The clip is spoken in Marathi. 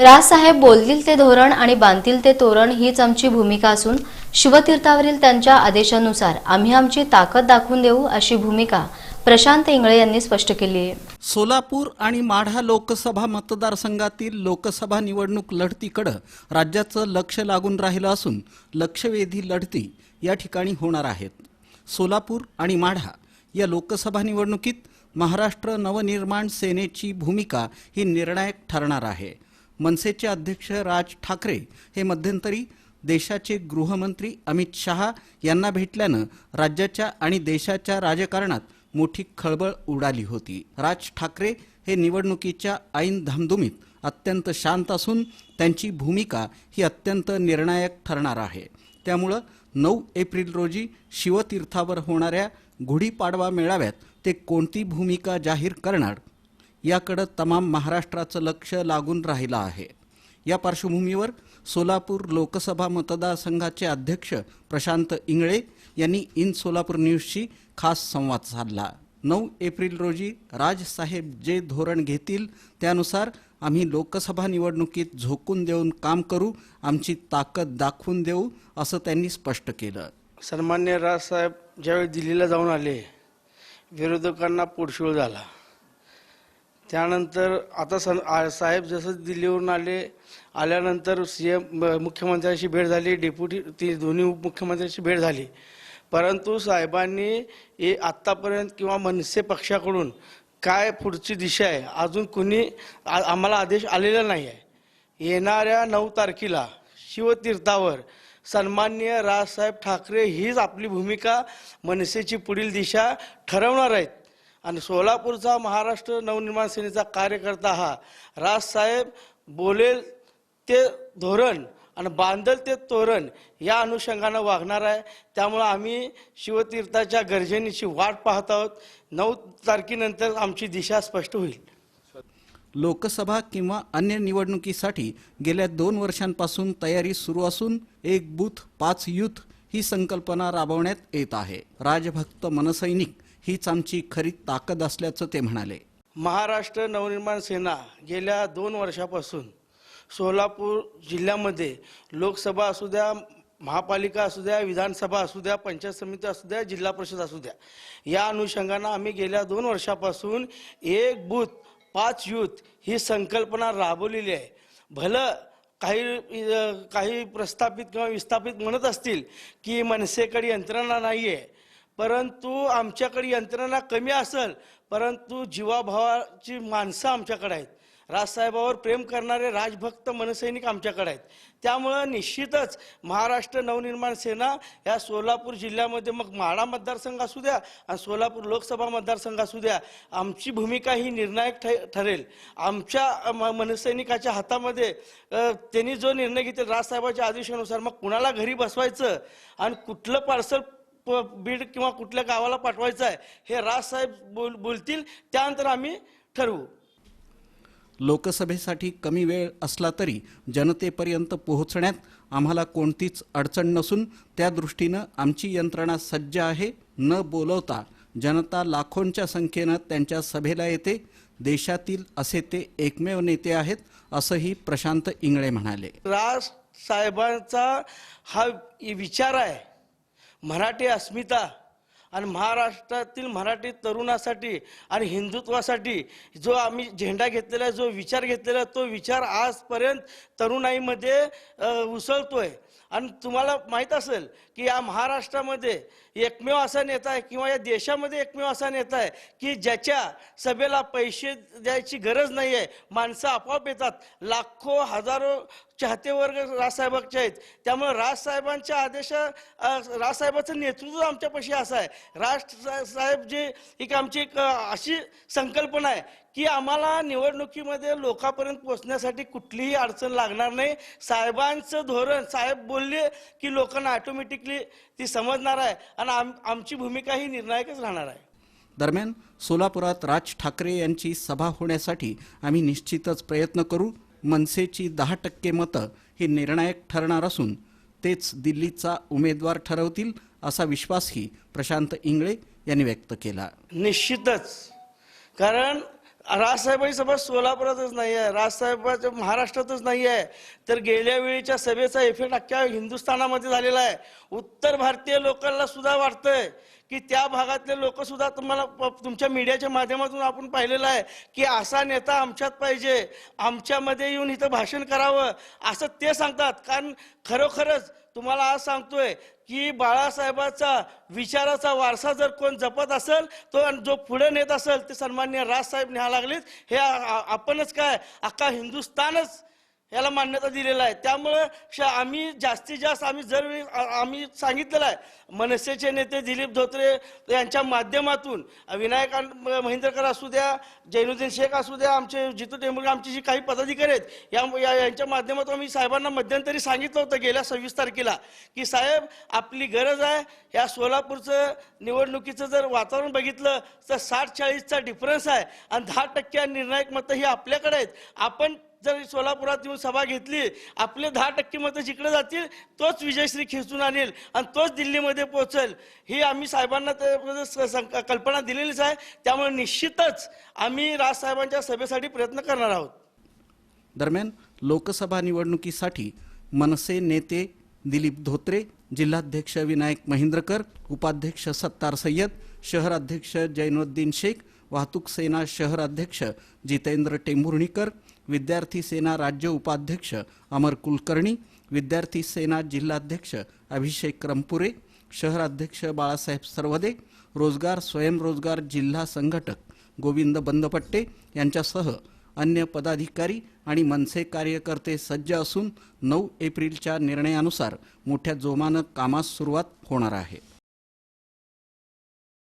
राजसाहेब बोलतील ते धोरण आणि बांधतील ते तोरण हीच आमची भूमिका असून शिवतीर्थावरील त्यांच्या आदेशानुसार आम्ही आमची ताकद दाखवून देऊ अशी भूमिका प्रशांत इंगळे यांनी स्पष्ट केली आहे. सोलापूर आणि माढा लोकसभा मतदारसंघातील लोकसभा निवडणूक लढतीकडं राज्याचं लक्ष लागून राहिलं असून लक्षवेधी लढती या ठिकाणी होणार आहेत. सोलापूर आणि माढा या लोकसभा निवडणुकीत महाराष्ट्र नवनिर्माण सेनेची भूमिका ही निर्णायक ठरणार आहे. मनसेचे अध्यक्ष राज ठाकरे हे मध्यंतरी देशाचे गृहमंत्री अमित शहा यांना भेटल्यानं राज्याच्या आणि देशाच्या राजकारणात मोठी खळबळ उडाली होती. राज ठाकरे हे निवडणुकीच्या ऐन धामधुमीत अत्यंत शांत असून त्यांची भूमिका ही अत्यंत निर्णायक ठरणार आहे. त्यामुळं नऊ एप्रिल रोजी शिवतीर्थावर होणाऱ्या गुढीपाडवा मेळाव्यात ते कोणती भूमिका जाहीर करणार याकडं तमाम महाराष्ट्राचं लक्ष लागून राहिलं आहे. या पार्श्वभूमीवर सोलापूर लोकसभा मतदारसंघाचे अध्यक्ष प्रशांत इंगळे यांनी इन सोलापूर न्यूजशी खास संवाद साधला. नऊ एप्रिल रोजी राजसाहेब जे धोरण घेतील त्यानुसार आम्ही लोकसभा निवडणुकीत झोकून देऊन काम करू आमची ताकद दाखवून देऊ असं त्यांनी स्पष्ट केलं. सन्मान्य राजसाहेब ज्यावेळी दिल्लीला जाऊन आले विरोधकांना पोटशिळ झाला. त्यानंतर आता सन साहेब जसं दिल्लीवरून आले आल्यानंतर सी एम मुख्यमंत्र्यांशी भेट झाली डेप्युटी ती दोन्ही उपमुख्यमंत्र्यांशी भेट झाली. परंतु साहेबांनी हे आत्तापर्यंत किंवा मनसे पक्षाकडून काय पुढची दिशा आहे अजून कुणी आ- आम्हाला आदेश आलेला नाही आहे. येणाऱ्या नऊ तारखेला शिवतीर्थावर सन्माननीय राजसाहेब ठाकरे हीच आपली भूमिका मनसेची पुढील दिशा ठरवणार आहेत. आणि सोलापूरचा महाराष्ट्र नवनिर्माण सेनेचा कार्यकर्ता हा. राजसाहेब बोलेल ते धोरण आणि बांधल ते तोरण या अनुषंगानं वागणार आहे. त्यामुळं आम्ही शिवतीर्थाच्या गर्जनेची वाट पाहत आहोत. नऊ तारखेनंतर आमची दिशा स्पष्ट होईल. लोकसभा किंवा अन्य निवडणुकीसाठी गेल्या दोन वर्षांपासून तयारी सुरू असून एक बूथ पाच युथ ही संकल्पना राबवण्यात येत आहे. राजभक्त मनसैनिक हीच आमची खरी ताकद असल्याचं ते म्हणाले. महाराष्ट्र नवनिर्माण सेना गेल्या दोन वर्षापासून सोलापूर जिल्ह्यामध्ये लोकसभा असू द्या महापालिका असू द्या विधानसभा असू द्या पंचायत समिती असू द्या जिल्हा परिषद असू द्या या अनुषंगानं आम्ही गेल्या दोन वर्षापासून एक बूथ पाच युथ ही संकल्पना राबवलेली आहे. भलं काही काही प्रस्थापित किंवा विस्थापित म्हणत असतील की मनसेकडे यंत्रणा नाही आहे परंतु आमच्याकडे यंत्रणा कमी असेल परंतु जीवाभावाची माणसं आमच्याकडे आहेत. राजसाहेबावर प्रेम करणारे राजभक्त मनसैनिक आमच्याकडे आहेत. त्यामुळं निश्चितच महाराष्ट्र नवनिर्माण सेना या सोलापूर जिल्ह्यामध्ये मग म्हाडा मतदारसंघ असू द्या आणि सोलापूर लोकसभा मतदारसंघ असू द्या आमची भूमिका ही निर्णायक ठ- ठरेल. आमच्या म- मनसैनिकाच्या हातामध्ये त्यांनी जो निर्णय घेतील राजसाहेबाच्या आदेशानुसार मग कुणाला घरी बसवायचं आणि कुठलं पार्सल बीड किंवा कुठल्या गावाला पाठवायचं आहे हे राजसाहेब बोल बोलतील त्यानंतर आम्ही ठरवू. लोकसभेसाठी कमी वेळ असला तरी जनतेपर्यंत पोहोचण्यात आम्हाला कोणतीच अडचण नसून त्या दृष्टीनं आमची यंत्रणा सज्ज आहे न बोलवता. जनता लाखोंच्या संख्येनं त्यांच्या सभेला येते देशातील असे ते एकमेव नेते आहेत असंही प्रशांत इंगळे म्हणाले. राज साहेबांचा हा विचार आहे मराठी अस्मिता आणि महाराष्ट्रातील मराठी तरुणासाठी आणि हिंदुत्वासाठी जो आम्ही झेंडा घेतलेला आहे जो विचार घेतलेला आहे तो विचार आजपर्यंत तरुणाईमध्ये उसळतो उसळतोय. आणि तुम्हाला माहीत असेल की या महाराष्ट्रामध्ये एकमेव असा नेता आहे किंवा या देशामध्ये एकमेव असा नेता आहे की ज्याच्या सभेला पैसे द्यायची गरज नाही आहे. माणसं आपोआप येतात. लाखो हजारो चाहते वर्ग राजसाहेबांचे आहेत. त्यामुळे राजसाहेबांच्या आदेशा राजसाहेबाचं नेतृत्व आमच्यापाशी असं आहे. राज साहेब जे एक आमची एक अशी संकल्पना आहे की आम्हाला निवडणुकीमध्ये लोकांपर्यंत पोहोचण्यासाठी कुठलीही अडचण लागणार नाही. साहेबांचं धोरण साहेब बोलले की लोकांना ऑटोमॅटिकली ती समजणार आहे आणि आम आमची भूमिका ही निर्णायकच राहणार आहे. दरम्यान सोलापुरात राज ठाकरे यांची सभा होण्यासाठी आम्ही निश्चितच प्रयत्न करू. मनसेची दहा टक्के मतं ही निर्णायक ठरणार असून तेच दिल्लीचा उमेदवार ठरवतील असा विश्वासही प्रशांत इंगळे यांनी व्यक्त केला. निश्चितच. कारण राजसाहेबांची सभा सोलापुरातच नाही आहे राजसाहेबाच्या महाराष्ट्रातच नाही आहे. तर गेल्या वेळीच्या सभेचा इफेक्ट अख्ख्या हिंदुस्थानामध्ये झालेला आहे. उत्तर भारतीय लोकांना सुद्धा वाटतंय की त्या भागातले लोक सुद्धा तुम्हाला प- तुमच्या मीडियाच्या माध्यमातून आपण पाहिलेलं आहे की असा नेता आमच्यात पाहिजे आमच्यामध्ये येऊन इथं भाषण करावं असं ते सांगतात. कारण खरोखरच तुम्हाला आज सांगतोय की बाळासाहेबाचा विचाराचा वारसा जर कोण जपत असेल तो जो पुढे नेत असेल ते सन्मान्य राजसाहेब न्यायला लागलेत. हे आपणच काय अख्खा हिंदुस्थानच याला मान्यता दिलेला आहे. त्यामुळं श- आम्ही जास्तीत जास्त आम्ही जर वेळी आम्ही सांगितलेलं आहे मनसेचे नेते दिलीप धोत्रे यांच्या माध्यमातून विनायक महेंद्रकर असू द्या जैनुद्दीन शेख असू द्या आमचे जितू टेंबुलकर आमची जी काही पदाधिकारी आहेत या या- यांच्या माध्यमातून आम्ही साहेबांना मध्यंतरी सांगितलं होतं गेल्या सव्वीस तारखेला की साहेब आपली गरज आहे या सोलापूरचं निवडणुकीचं जर वातावरण बघितलं तर साठ चाळीसचा डिफरन्स आहे आणि दहा टक्के निर्णायक मतं ही आपल्याकडे आहेत. आपण जर सोलापुरात येऊन सभा घेतली आपले दहा टक्के मतं जिकडे जातील तोच विजयश्री खेचून आणेल आणि तोच दिल्लीमध्ये पोहोचेल. ही आम्ही साहेबांना म्हणजे स- सं- कल्पना दिलेलीच आहे. त्यामुळे निश्चितच आम्ही राजसाहेबांच्या सभेसाठी प्रयत्न करणार आहोत. दरम्यान लोकसभा निवडणुकीसाठी मनसे नेते दिलीप धोत्रे जिल्हाध्यक्ष विनायक महिंद्रकर उपाध्यक्ष सत्तार सय्यद शहराध्यक्ष जैनुद्दीन शेख वाहतूक सेना शहर अध्यक्ष जितेंद्र टेंभुर्णीकर विद्यार्थी सेना राज्य उपाध्यक्ष अमर कुलकर्णी विद्यार्थी सेना जिल्हाध्यक्ष अभिषेक रंपुरे शहराध्यक्ष बाळासाहेब सर्वदे रोजगार स्वयंरोजगार जिल्हा संघटक गोविंद बंदपट्टे यांच्यासह अन्य पदाधिकारी आणि मनसे कार्यकर्ते सज्ज असून नऊ एप्रिलच्या निर्णयानुसार मोठ्या जोमानं कामास सुरुवात होणार आहे.